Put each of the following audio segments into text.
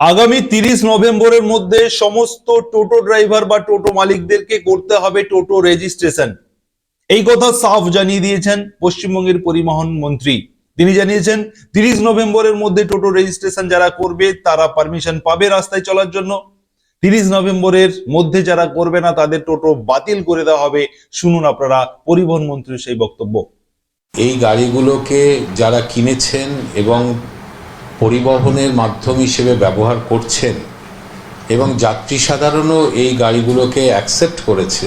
আগামী তিরিশ নভেম্বরের মধ্যে সমস্ত টোটো ড্রাইভার বা টোটো মালিকদেরকে করতে হবে টোটো রেজিস্ট্রেশন। এই কথা সাফ জানিয়ে দিয়েছেন পশ্চিমবঙ্গের পরিবহন মন্ত্রী। তিনি জানিয়েছেন, তিরিশ নভেম্বরের মধ্যে টোটো রেজিস্ট্রেশন যারা করবে, তারা পারমিশন পাবে রাস্তায় চলার জন্য। তিরিশ নভেম্বরের মধ্যে যারা করবে না, তাদের টোটো বাতিল করে দেওয়া হবে। শুনুন আপনারা পরিবহন মন্ত্রীর সেই বক্তব্য। এই গাড়িগুলোকে যারা কিনেছেন এবং পরিবহনের মাধ্যম হিসেবে ব্যবহার করছেন এবং যাত্রী সাধারণও এই গাড়িগুলোকে অ্যাকসেপ্ট করেছে,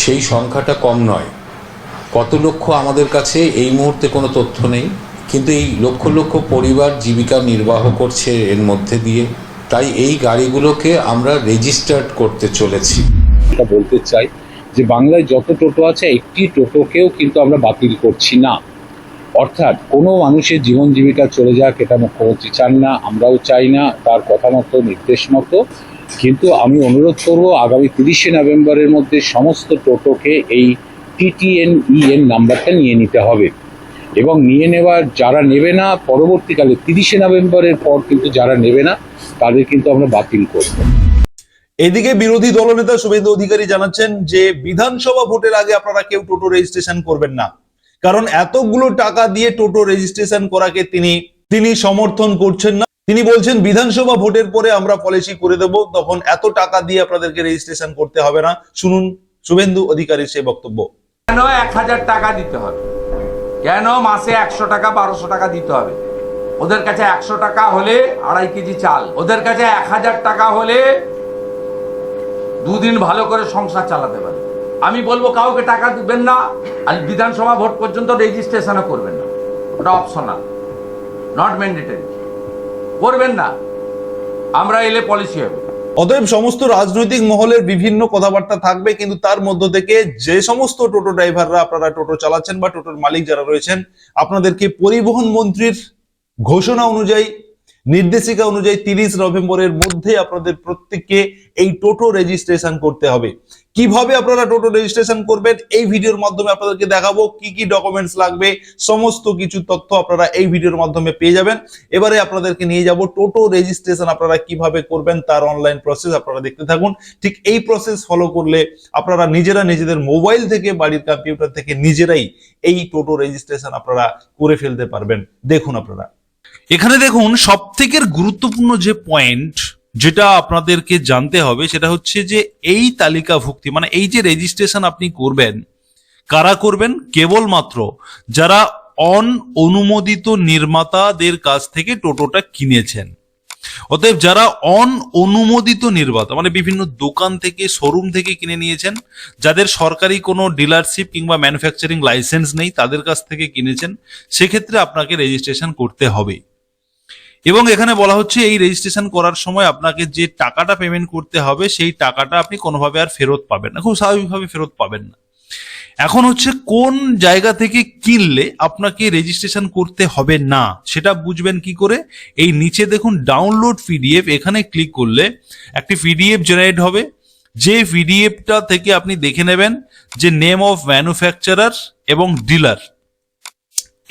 সেই সংখ্যাটা কম নয়। কত লক্ষ আমাদের কাছে এই মুহূর্তে কোনো তথ্য নেই, কিন্তু এই লক্ষ লক্ষ পরিবার জীবিকা নির্বাহ করছে এর মধ্যে দিয়ে। তাই এই গাড়িগুলোকে আমরা রেজিস্টার্ড করতে চলেছি। বলতে চাই যে বাংলায় যত টোটো আছে, একটি টোটোকেও কিন্তু আমরা বাতিল করছি না। অর্থাৎ কোনো মানুষের জীবন জীবিকা চলে যাক, এটা মুখ্যমন্ত্রী চান না, আমরাও চাই না, তার কথা মতো নির্দেশ মতো কিন্তু আমি অনুরোধ করব, আগামী তিরিশে নভেম্বরের মধ্যে সমস্ত টোটোকে এই টিটিএন ইএন নাম্বারটা নিয়ে নিতে হবে। এবং নিয়ে নেওয়ার যারা নেবে না, পরবর্তীকালে তিরিশে নভেম্বরের পর কিন্তু যারা নেবে না, তাদের কিন্তু আমরা বাতিল করব। এদিকে বিরোধী দলনেতা শুভেন্দু অধিকারী জানাচ্ছেন যে বিধানসভা ভোটের আগে আপনারা কেউ টোটো রেজিস্ট্রেশন করবেন না। কারণ এতগুলো টাকা দিয়ে টোটো রেজিস্ট্রেশন করাকে তিনি তিনি সমর্থন করছেন না। তিনি বলছেন, বিধানসভা ভোটের পরে আমরা পলিসি করে দেব, তখন এত টাকা দিয়ে আপনাদেরকে রেজিস্ট্রেশন করতে হবে না। শুনুন, শুভেন্দু অধিকারীর সেই বক্তব্য। কেন এক হাজার টাকা দিতে হবে? কেন মাসে একশো টাকা, বারোশো টাকা দিতে হবে? ওদের কাছে একশো টাকা হলে আড়াই কেজি চাল। ওদের কাছে এক হাজার টাকা হলে দুদিন ভালো করে সংসার চালাতে পারে। আমি বলব কাউকে টাকা দিবেন না, আর বিধানসভা ভোট পর্যন্ত রেজিস্ট্রেশনও করবেন না। ওটা অপশনাল নট ম্যান্ডেটারি করবেন না। আমরা এলে পলিসি হবে। অতএব সমস্ত রাজনৈতিক মহলের বিভিন্ন কথাবার্তা থাকবে, কিন্তু তার মধ্য থেকে যে সমস্ত টোটো ড্রাইভাররা আপনারা টোটো চালাচ্ছেন বা টোটোর মালিক যারা রয়েছেন, আপনাদেরকে পরিবহন মন্ত্রীর ঘোষণা অনুযায়ী, নির্দেশিকা অনুযায়ী তিরিশ নভেম্বরের মধ্যে আপনাদের প্রত্যেককে এই টোটো রেজিস্ট্রেশন করতে হবে। কীভাবে আপনারা টোটো রেজিস্ট্রেশন করবেন, এই ভিডিওর মাধ্যমে আপনাদেরকে দেখাবো কি কি ডকুমেন্টস লাগবে, সমস্ত কিছু তথ্য আপনারা এই ভিডিওর মাধ্যমে পেয়ে যাবেন। এবারে আপনাদেরকে নিয়ে যাব, টোটো রেজিস্ট্রেশন আপনারা কীভাবে করবেন তার অনলাইন প্রসেস আপনারা দেখতে থাকুন। ঠিক এই প্রসেস ফলো করলে আপনারা নিজেরা নিজেদের মোবাইল থেকে, বাড়ির কম্পিউটার থেকে নিজেরাই এই টোটো রেজিস্ট্রেশন আপনারা করে ফেলতে পারবেন। দেখুন আপনারা। এখানে দেখুন সব থেকে গুরুত্বপূর্ণ যে পয়েন্ট যেটা আপনাদেরকে জানতে হবে সেটা হচ্ছে যে এই তালিকাভুক্তি মানে এই যে রেজিস্ট্রেশন আপনি করবেন, কারা করবেন? কেবলমাত্র যারা অন অনুমোদিত নির্মাতাদের কাছ থেকে টোটোটা কিনেছেন। অতএব যারা অন অনুমোদিত নির্মাতা মানে বিভিন্ন দোকান থেকে শোরুম থেকে কিনে নিয়েছেন, যাদের সরকারি কোনো ডিলারশিপ কিংবা ম্যানুফ্যাকচারিং লাইসেন্স নেই, তাদের কাছ থেকে কিনেছেন, সেক্ষেত্রে আপনাকে রেজিস্ট্রেশন করতে হবে। এবং এখানে বলা হচ্ছে এই রেজিস্ট্রেশন করার সময় আপনাকে যে টাকাটা পেমেন্ট করতে হবে, সেই টাকাটা আপনি কোনোভাবে আর ফেরত পাবেন না, খুব স্বাভাবিকভাবে ফেরত পাবেন না। এখন হচ্ছে কোন জায়গা থেকে কিনলে আপনাকে রেজিস্ট্রেশন করতে হবে না, সেটা বুঝবেন কি করে? এই নিচে দেখুন ডাউনলোড পিডিএফ এখানে ক্লিক করলে একটি পিডিএফ জেনারেট হবে। যে পিডিএফটা থেকে আপনি দেখে নেবেন যে নেম অফ ম্যানুফ্যাকচারার এবং ডিলার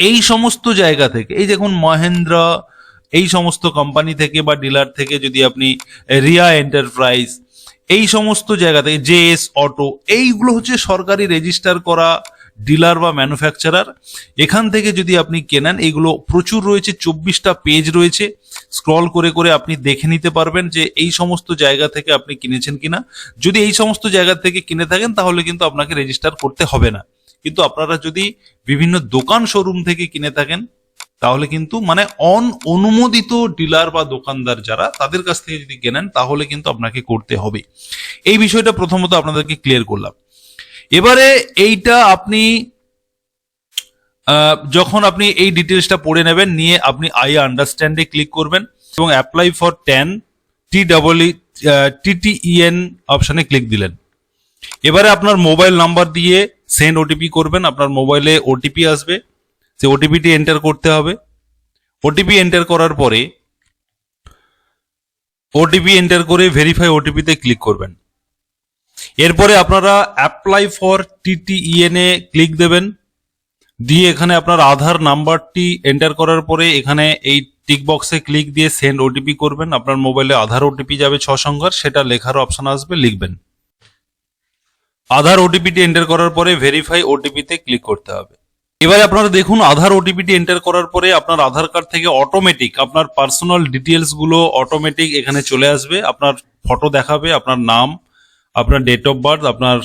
এই সমস্ত জায়গা থেকে, এই দেখুন মহেন্দ্র এই সমস্ত কোম্পানি থেকে বা ডিলার থেকে যদি আপনি রিয়া এন্টারপ্রাইজ এই সমস্ত জায়গা থেকে জেএস অটো এইগুলো হচ্ছে সরকারি রেজিস্টার করা ডিলার বা ম্যানুফ্যাকচারার এখান থেকে যদি আপনি কেনেন এইগুলো প্রচুর রয়েছে, চব্বিশটা পেজ রয়েছে। স্ক্রল করে করে আপনি দেখে নিতে পারবেন যে এই সমস্ত জায়গা থেকে আপনি কিনেছেন কিনা। যদি এই সমস্ত জায়গা থেকে কিনে থাকেন, তাহলে কিন্তু আপনাকে রেজিস্টার করতে হবে না। কিন্তু আপনারা যদি বিভিন্ন দোকান শোরুম থেকে কিনে থাকেন তাহলে কিন্তু মানে অন অনুমোদিত ডিলার বা দোকানদার যারা, তাদের কাছ থেকে যদি কেনেন, তাহলে কিন্তু আপনাকে করতে হবে। এই বিষয়টা প্রথমত আপনাদেরকে ক্লিয়ার করলাম। এবারে এইটা আপনি যখন আপনি এই ডিটেলসটা পড়ে নেবেন, নিয়ে আপনি আই আন্ডারস্ট্যান্ডে ক্লিক করবেন এবং apply for ten T double TTEN অপশানে ক্লিক দিলেন। এবারে আপনার মোবাইল নাম্বার দিয়ে সেন্ড ওটিপি করবেন, আপনার মোবাইলে ওটিপি আসবে। সে ওটিপিটি এন্টার করতে হবে। ওটিপি এন্টার করার পরে ওটিপি এন্টার করে ভেরিফাই ওটিপিতে ক্লিক করবেন। এরপরে আপনারা অ্যাপ্লাই ফর টিটিইএন এ ক্লিক দেবেন। দিয়ে এখানে আপনার আধার নাম্বারটি এন্টার করার পরে এখানে এই টিক বক্সে ক্লিক দিয়ে সেন্ড ওটিপি করবেন। আপনার মোবাইলে আধার ওটিপি যাবে ছ সংখ্যার, সেটা লেখার অপশন আসবে, লিখবেন। আধার ওটিপিটি এন্টার করার পরে ভেরিফাই ওটিপিতে ক্লিক করতে হবে। এবারে আপনারা দেখুন, আধার ওটিপিটি এন্টার করার পরে আপনার আধার কার্ড থেকে অটোমেটিক আপনার পার্সোনাল ডিটেলসগুলো অটোমেটিক এখানে চলে আসবে। আপনার ফটো দেখাবে, আপনার নাম, আপনার ডেট অফ বার্থ আপনার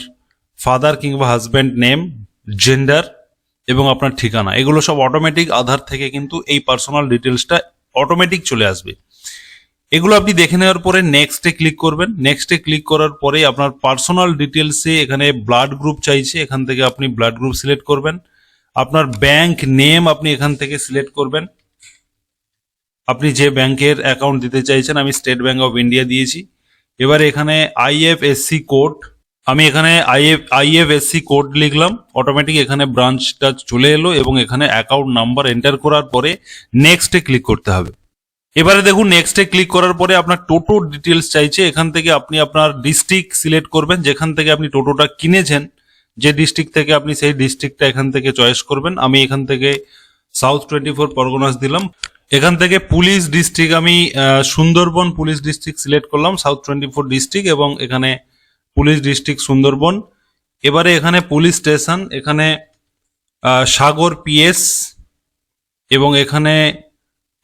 ফাদার কিংবা হাজব্যান্ড নেম জেন্ডার এবং আপনার ঠিকানা। এগুলো সব অটোমেটিক আধার থেকে কিন্তু এই পার্সোনাল ডিটেলসটা অটোমেটিক চলে আসবে। এগুলো আপনি দেখে নেওয়ার পরে নেক্সটে ক্লিক করবেন। নেক্সটে ক্লিক করার পরে আপনার পার্সোনাল ডিটেলসে এখানে ব্লাড গ্রুপ চাইছে, এখান থেকে আপনি ব্লাড গ্রুপ সিলেক্ট করবেন। আপনার ব্যাংক নেম আপনি এখান থেকে সিলেক্ট করবেন। আপনি যে ব্যাংকের অ্যাকাউন্ট দিতে চাইছেন, আমি স্টেট ব্যাংক অফ ইন্ডিয়া দিয়েছি। এবার এখানে আইএফএসসি কোড আমি এখানে আইএফ আইএফএসসি কোড লিখলাম। অটোমেটিক এখানে ব্রাঞ্চটা চলে এলো এবং এখানে অ্যাকাউন্ট নাম্বার এন্টার করার পরে নেক্সটে ক্লিক করতে হবে। এবারে দেখুন নেক্সটে ক্লিক করার পরে আপনার টোটো ডিটেলস চাইছে। এখান থেকে আপনি আপনার ডিস্ট্রিক্ট সিলেক্ট করবেন। যেখান থেকে আপনি টোটোটা কিনেছেন যে ডিস্ট্রিক্ট থেকে আপনি সেই ডিস্ট্রিক্টটা এখান থেকে চয়েস করবেন, আমি এখান থেকে সাউথ টোয়েন্টি ফোর পরগনাস দিলাম। এখান থেকে পুলিশ ডিস্ট্রিক্ট আমি সুন্দরবন পুলিশ ডিস্ট্রিক্ট সিলেক্ট করলাম সাউথ টোয়েন্টি ফোর ডিস্ট্রিক্ট এবং এখানে পুলিশ ডিস্ট্রিক্ট সুন্দরবন। এবারে এখানে পুলিশ স্টেশন এখানে সাগর পিএস এবং এখানে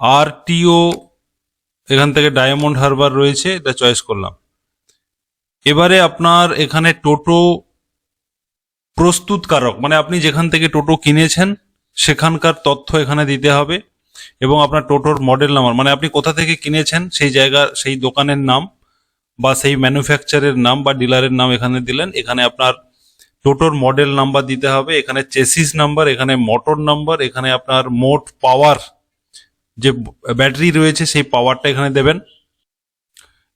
আরটিও এখান থেকে ডায়মন্ড হারবার রয়েছে, এটা চয়েস করলাম। এবারে আপনার এখানে টোটো প্রস্তুতকারক মানে আপনি যেখান থেকে টোটো কিনেছেন, সেখানকার তথ্য এখানে দিতে হবে এবং আপনার টোটোর মডেল নাম্বার মানে আপনি কোথা থেকে কিনেছেন, সেই জায়গা, সেই দোকানের নাম বা সেই ম্যানুফ্যাকচারের নাম বা ডিলারের নাম এখানে দিলেন। এখানে আপনার টোটোর মডেল নাম্বার দিতে হবে, এখানে চেসিস নাম্বার, এখানে মোটর নাম্বার, এখানে আপনার মোট পাওয়ার যে ব্যাটারি রয়েছে, সেই পাওয়ারটা এখানে দেবেন।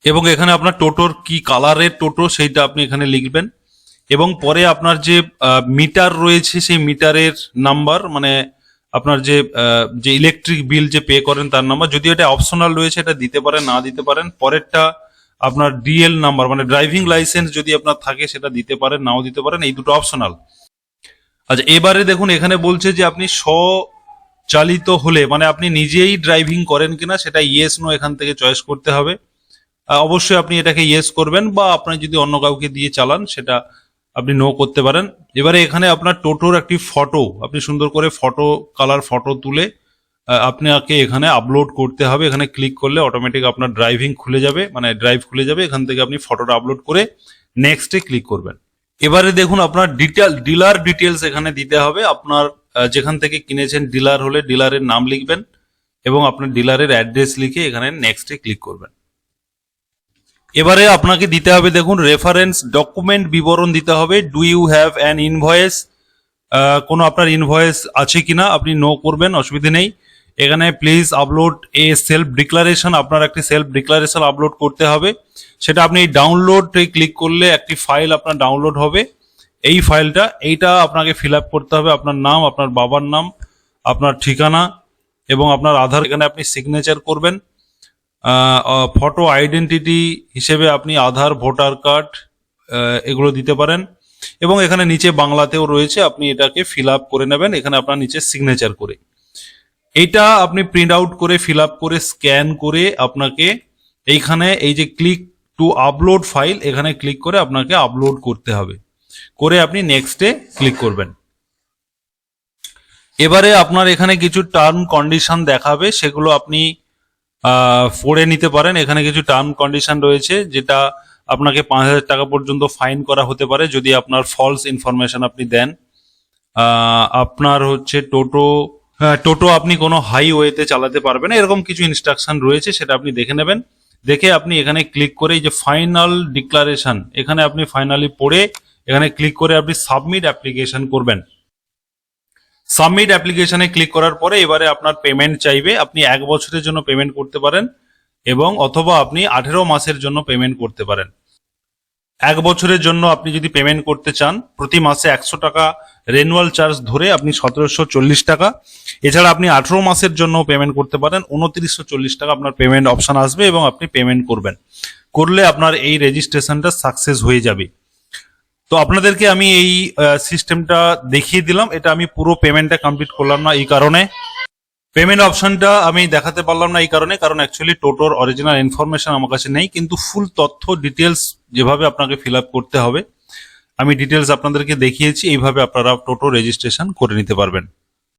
এবং এখানে আপনার টোটোর কি কালারের টোটো, সেইটা আপনি এখানে লিখবেন। এবং পরে আপনার যে মিটার রয়েছে সেই মিটারের নাম্বার মানে আপনার যে যে ইলেকট্রিক বিল যে পে করেন তার নাম্বার, যদি এটা অপশনাল রয়েছে, এটা দিতে পারেন, না দিতে পারেন, পরেরটা আপনার ডিএল নাম্বার মানে ড্রাইভিং লাইসেন্স যদি আপনার থাকে, সেটা দিতে পারেন, নাও দিতে পারেন, এই দুটো অপশনাল আচ্ছা এবারে দেখুন, এখানে বলছে যে আপনি স্বচালিত হলে মানে আপনি নিজেই ড্রাইভিং করেন কিনা, সেটা ইয়েস নো এখান থেকে চয়েস করতে হবে। অবশ্যই আপনি এটাকে ইয়েস করবেন, বা আপনি যদি অন্য কাউকে দিয়ে চালান, সেটা আপনি নো করতে পারেন। এবারে এখানে আপনার টোটোর একটি ফটো আপনি সুন্দর করে ফটো কালার ফটো তুলে আপনাকে এখানে আপলোড করতে হবে। এখানে ক্লিক করলে অটোমেটিক আপনার ড্রাইভিং খুলে যাবে মানে ড্রাইভ খুলে যাবে। এখান থেকে আপনি ফটোটা আপলোড করে নেক্সটে ক্লিক করবেন। এবারে দেখুন আপনার ডিটেল ডিলার ডিটেলস এখানে দিতে হবে। আপনার যেখান থেকে কিনেছেন ডিলার হলে ডিলারের নাম লিখবেন এবং আপনার ডিলারের অ্যাড্রেস লিখে এখানে নেক্সটে ক্লিক করবেন। এবারে আপনাকে দিতে হবে দেখুন রেফারেন্স ডকুমেন্ট বিবরণ দিতে হবে। Do you have an invoice কোনো আপনার ইনভয়েস আছে কিনা আপনি নো করবেন, অসুবিধে নেই। এখানে please upload a self declaration আপনার একটি সেলফ ডিক্লারেশন আপলোড করতে হবে। সেটা আপনি ডাউনলোড ক্লিক করলে একটি ফাইল আপনার ডাউনলোড হবে। এই ফাইলটা এইটা আপনাকে ফিল আপ করতে হবে। আপনার নাম, আপনার বাবার নাম, আপনার ঠিকানা এবং আপনার আধার। এখানে আপনি সিগনেচার করবেন। ফটো আইডেন্টিটি হিসেবে আপনি আধার ভোটার কার্ড এগুলো দিতে পারেন। এবং এখানে নিচে বাংলাতেও রয়েছে, আপনি এটাকে ফিল আপ করে নেবেন। এখানে আপনার নিচে সিগনেচার করে। এইটা আপনি প্রিন্ট আউট করে ফিল আপ করে স্ক্যান করে আপনাকে এইখানে এই যে ক্লিক টু আপলোড ফাইল এখানে ক্লিক করে আপনাকে আপলোড করতে হবে। করে আপনি নেক্সটে ক্লিক করবেন। এবারে আপনার এখানে কিছু টার্ম কন্ডিশন দেখাবে, সেগুলো আপনি পড়ে নিতে পারেন। এখানে কিছু টার্ম কন্ডিশন রয়েছে, যেটা আপনাকে পাঁচ হাজার টাকা পর্যন্ত ফাইন করা হতে পারে, যদি আপনার ফলস ইনফরমেশন আপনি দেন। আপনার হচ্ছে টোটো টোটো আপনি কোনো হাইওয়েতে চালাতে পারবেন এরকম কিছু ইনস্ট্রাকশন রয়েছে, সেটা আপনি দেখে নেবেন। দেখে আপনি এখানে ক্লিক করে এই যে ফাইনাল ডিক্লারেশন এখানে আপনি ফাইনালি পড়ে এখানে ক্লিক করে আপনি সাবমিট অ্যাপ্লিকেশন করবেন। সাবমিট অ্যাপ্লিকেশনে ক্লিক করার পরে এবারে আপনার পেমেন্ট চাইবে। আপনি এক বছরের জন্য পেমেন্ট করতে পারেন এবং অথবা আপনি আঠেরো মাসের জন্য পেমেন্ট করতে পারেন। এক বছরের জন্য আপনি যদি পেমেন্ট করতে চান, প্রতি মাসে একশো টাকা রেনুয়াল চার্জ ধরে আপনি সতেরোশো চল্লিশ টাকা। এছাড়া আপনি আঠেরো মাসের জন্য পেমেন্ট করতে পারেন, উনত্রিশশো চল্লিশ টাকা আপনার পেমেন্ট অপশন আসবে এবং আপনি পেমেন্ট করবেন। করলে আপনার এই রেজিস্ট্রেশনটা সাকসেস হয়ে যাবে। তো আপনাদেরকে আমি এই সিস্টেমটা দেখিয়ে দিলাম। এটা আমি পুরো পেমেন্টটা কমপ্লিট করলাম না এই কারণে। পেমেন্ট অপশনটা আমি দেখাতে পারলাম না এই কারণে, কারণ অ্যাকচুয়ালি টোটোর অরিজিনাল ইনফরমেশন আমার কাছে নেই, কিন্তু ফুল তথ্য ডিটেলস যেভাবে আপনাকে ফিল আপ করতে হবে, আমি ডিটেলস আপনাদেরকে দেখিয়েছি, এইভাবে আপনারা টোটো রেজিস্ট্রেশন করে নিতে পারবেন।